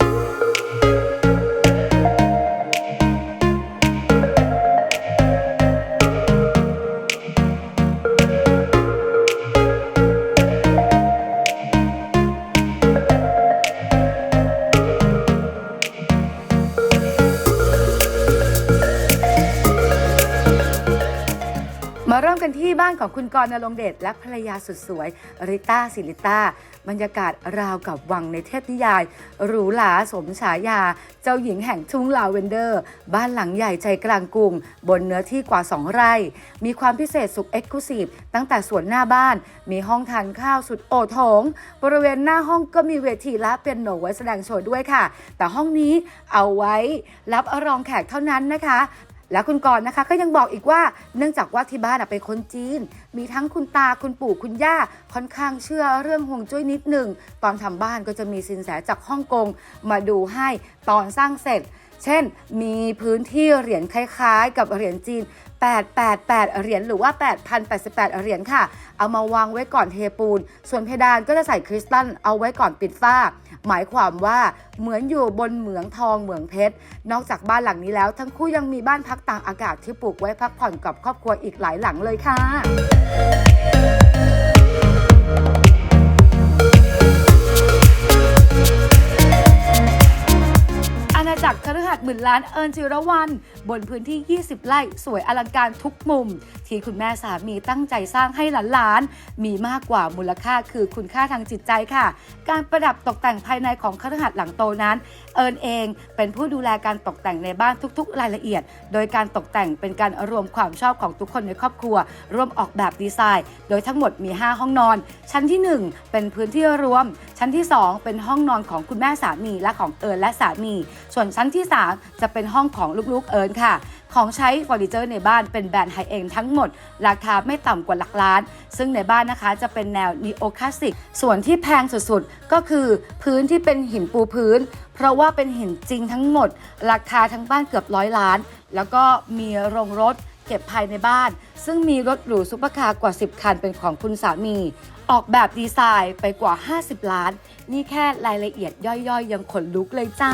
ม ริ่มกันที่บ้านของคุณกรณ์นรงเดชและภรรยาสุดสวย ริต้าสิริต้า บรรยากาศราวกับวังในเทพนิยาย หรูหราสมฉายา เจ้าหญิงแห่งทุ่งลาเวนเดอร์ บ้านหลังใหญ่ใจกลางกรุง บนเนื้อที่กว่า 2 ไร่ มีความพิเศษสุดเอ็กซ์คลูซีฟตั้งแต่สวนหน้าบ้าน มีห้องทานข้าวสุดโอโถงบริเวณหน้าห้องก็มีเวทีและเปียโนไว้แสดงโชว์ด้วยค่ะ แต่ห้องนี้เอาไว้รับรองแขกเท่านั้นนะคะ และคุณกรณ์นะคะก็ยังบอกอีกว่าเนื่องจากว่าที่บ้านเป็นคนจีน มีทั้งคุณตาคุณปู่คุณย่าค่อนข้างเชื่อเรื่องห่วงจุ้ยนิดหนึ่ง ตอนทำบ้านก็จะมีสินแสจากฮ่องกงมาดูให้ตอนสร้างเสร็จ เช่น มีพื้นที่เหรียญคล้ายๆ กับเหรียญจีน 888 เหรียญหรือว่า 8,088 เหรียญค่ะ เอามาวางไว้ก่อนเทปูน ส่วนเพดานก็จะใส่คริสตัลเอาไว้ก่อนปิดฝ้า หมายความว่าเหมือนอยู่บนเหมืองทองเหมืองเพชร นอกจากบ้านหลังนี้แล้ว ทั้งคู่ยังมีบ้านพักต่างอากาศที่ปลูกไว้พักผ่อนกับครอบครัวอีกหลายหลังเลยค่ะ ฤหัสถ์หมื่นล้านเอิญจิรวันบนพื้นที่ 20 ไร่สวยอลังการทุกมุม ที่คุณแม่สามีตั้งใจสร้างให้หลานๆ มีมากกว่ามูลค่าคือคุณค่าทางจิตใจค่ะ การประดับตกแต่งภายในของคฤหัสถ์หลังโตนั้น เอิญเองเป็นผู้ดูแลการตกแต่งในบ้านทุกๆ รายละเอียด โดยการตกแต่งเป็นการรวมความชอบของทุกคนในครอบครัว ร่วมออกแบบดีไซน์ โดยทั้งหมดมี 5 ห้องนอน ชั้นที่ 1 เป็นพื้นที่รวม ชั้นที่ 2 เป็นห้องนอนของคุณแม่สามีและของเอิญและสามี ส่วนชั้นที่ 3จะเป็นห้องของลูกๆเอิญค่ะ ของใช้เฟอร์นิเจอร์ในบ้านเป็นแบรนด์ไฮเอ็นทั้งหมด ราคาไม่ต่ำกว่าหลักล้าน ซึ่งในบ้านนะคะจะเป็นแนวนีโอคลาสสิก ส่วนที่แพงสุดๆ ก็คือพื้นที่เป็นหินปูพื้น เพราะว่าเป็นหินจริงทั้งหมด ราคาทั้งบ้านเกือบร้อยล้าน แล้วก็มีโรงรถเก็บภายในบ้าน ซึ่งมีรถหรูซุปเปอร์คาร์กว่า 10 คันเป็นของคุณสามี ออกแบบดีไซน์ไปกว่า 50 ล้าน นี่แค่รายละเอียดย่อยๆ ยังขนลุกเลยจ้า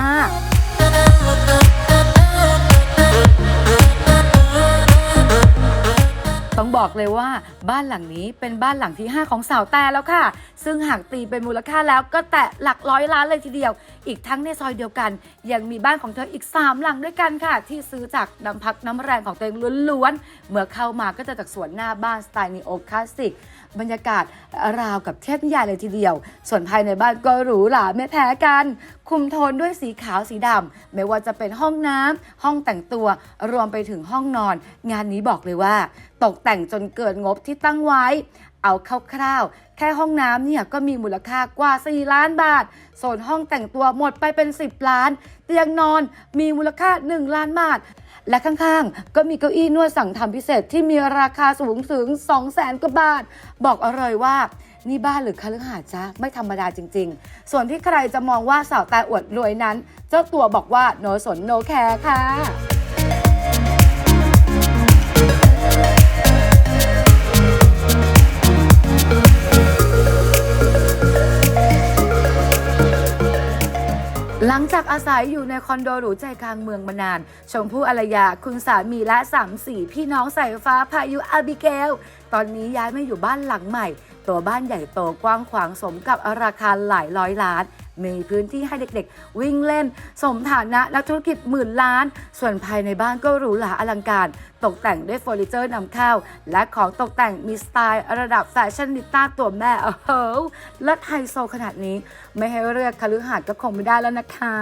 ต้องบอกเลยว่าบ้านหลังนี้เป็นบ้านหลังที่ 5 ของสาวแต่แล้วค่ะ ซึ่งหากตีเป็นมูลค่าแล้วก็แตะหลักร้อยล้านเลยทีเดียว อีกทั้งในซอยเดียวกัน ยังมีบ้านของเธออีก 3 หลังด้วยกันค่ะ ที่ซื้อจากน้ำพักน้ำแรงของตัวเองล้วนๆ เมื่อเข้ามาก็จะจากสวนหน้าบ้านสไตล์นีโอคลาสสิกบรรยากาศราวกับเทพนิยายเลยทีเดียว ส่วนภายในบ้านก็หรูหราไม่แพ้กัน คุมโทนด้วยสีขาวสีดำไม่ว่าจะเป็นห้องน้ำห้องแต่งตัวรวมไปถึงห้องนอน งานนี้บอกเลยว่าตกแต่งจนเกินงบที่ตั้งไว้ เอาคร่าวๆ แค่ห้องน้ำเนี่ยก็มีมูลค่ากว่า 4 ล้านบาท โซนห้องแต่งตัวหมดไปเป็น 10 ล้าน เตียงนอนมีมูลค่า 1 ล้านบาท และข้างๆ ก็มีเก้าอี้นวดสั่งทำพิเศษที่มีราคาสูงถึง 2 0 0แสนกว่าบาท บอกเอาเลยว่านี่บ้านหรือคฤหาสน์จ๊ะไม่ธรรมดาจริง ๆ ส่วนที่ใครจะมองว่าสาวต่อวดรวยนั้น เจ้าตัวบอกว่าโนสนโนแคร์ค่ะ หลังจากอาศัยอยู่ในคอนโดหรูใจกลางเมืองมานาน ชมพู่อารยา คุณสามีและสามสี่พี่น้องสายฟ้าพายุอาบิเกล ตอนนี้ย้ายมาอยู่บ้านหลังใหม่ตัวบ้านใหญ่โตกว้างขวางสมกับราคาหลายร้อยล้าน มีพื้นที่ให้เด็กๆ วิ่งเล่น สมฐานะนักธุรกิจหมื่นล้าน ส่วนภายในบ้านก็หรูหราอลังการ ตกแต่งด้วยเฟอร์นิเจอร์นำเข้า และของตกแต่งมีสไตล์ระดับแฟชั่นนิต้าตัวแม่โอ้โหและไฮโซขนาดนี้ ไม่ให้เรียกคฤหาสน์ก็คงไม่ได้แล้วนะคะ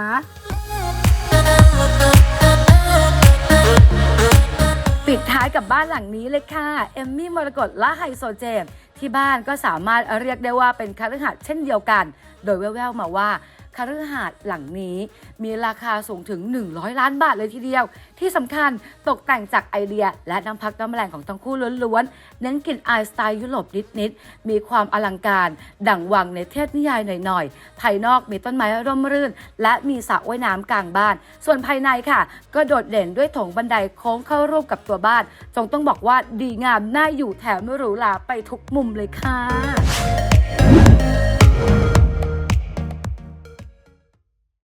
ปิดท้ายกับบ้านหลังนี้เลยค่ะ เอมมี่มรกตและไฮโซเจมส์ ที่บ้านก็สามารถเรียกได้ว่าเป็นคฤหัสน์เช่นเดียวกัน โดยแว่วๆมาว่า คฤหาสน์หลังนี้มีราคาสูงถึง 100 ล้านบาทเลยทีเดียว ที่สำคัญตกแต่งจากไอเดีย และน้ำพักน้ำแรงของทั้งคู่ล้วนๆ เน้นกลิ่นอายสไตล์ยุโรปนิดๆ มีความอลังการ ดั่งวังในเทพนิยายหน่อยๆ ภายนอกมีต้นไม้ร่มรื่น และมีสระว่ายน้ำกลางบ้าน ส่วนภายในค่ะ ก็โดดเด่นด้วยโถงบันไดโค้งเข้ารูปกับตัวบ้าน จงต้องบอกว่าดีงามน่าอยู่แถมหรูหราไปทุกมุมเลยค่ะ